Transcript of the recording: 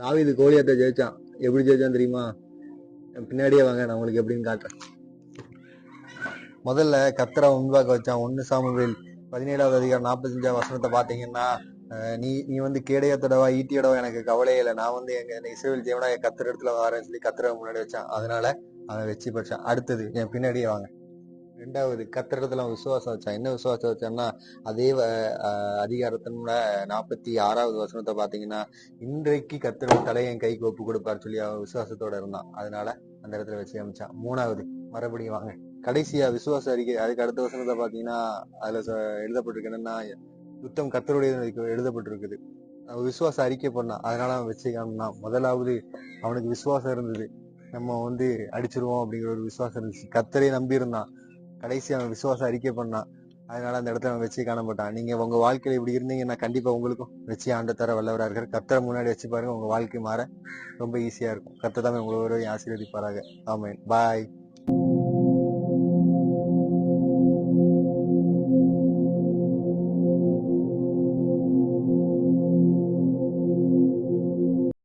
தாவிது கோலியாத்தை ஜெயிச்சான். எப்படி ஜெயிச்சான் தெரியுமா? பின்னாடியே வாங்க நான் உங்களுக்கு எப்படின்னு காட்டுறேன். முதல்ல கத்தரை முன்பாக வச்சான். ஒன்னு சாமுவேல் பதினேழாவது அதிகாரம் நாற்பத்தஞ்சாவது வசனத்தை பாத்தீங்கன்னா நீ நீ வந்து கேடயத்தோடவா ஈட்டியோடவா எனக்கு கவலையே இல்லை. நான் வந்து எங்க இசைவில் இஸ்ரேல் தேவனா என் கத்திர இடத்துல வரேன்னு சொல்லி கத்திர முன்னாடி வச்சான். அதனால அவன் வெற்றி பெற்றான். அடுத்தது என் பின்னாடியே வாங்க. ரெண்டாவது கத்திரத்துல விசுவாசம் வச்சான். என்ன விசுவாசம் வச்சான்னா அதே வ- அதிகாரத்தினோட நாற்பத்தி ஆறாவது வசனத்தை பாத்தீங்கன்னா இன்றைக்கு கத்திர தலையை என் கைக்கு ஒப்பு கொடுப்பார் சொல்லி அவன் விசுவாசத்தோட இருந்தான். அதனால அந்த இடத்துல வச்சு அமைச்சான். மூணாவது மறுபடியும் வாங்க. கடைசியா விசுவாச அறிக்கை அதுக்கு அடுத்த வசனத்தை பாத்தீங்கன்னா அதுல எழுதப்பட்டிருக்கு என்னன்னா யுத்தம் கத்தருடைய எழுதப்பட்டிருக்குது. அவன் விசுவாச அறிக்கை பண்ணான் அதனால அவன் வச்சு முதலாவது அவனுக்கு விசுவாசம் இருந்தது. நம்ம வந்து அடிச்சிருவோம் அப்படிங்கிற ஒரு விசுவாசம் இருந்துச்சு. கத்தரை நம்பி இருந்தான். கடைசி அவன் விசுவாச அறிக்கை பண்ணான். அதனால அந்த இடத்துல அவன் வச்சு காணப்பட்டான் நீங்க உங்க வாழ்க்கையில இப்படி இருந்தீங்கன்னா கண்டிப்பா உங்களுக்கும் வச்சு ஆண்ட தர வல்லவரா இருக்காரு. கத்தரை முன்னாடி வச்சு பாருங்க உங்க வாழ்க்கை மாற ரொம்ப ஈஸியா இருக்கும். கத்த தான் உங்களை ஆசீர்வதிப்பாராக. ஆமென். பாய்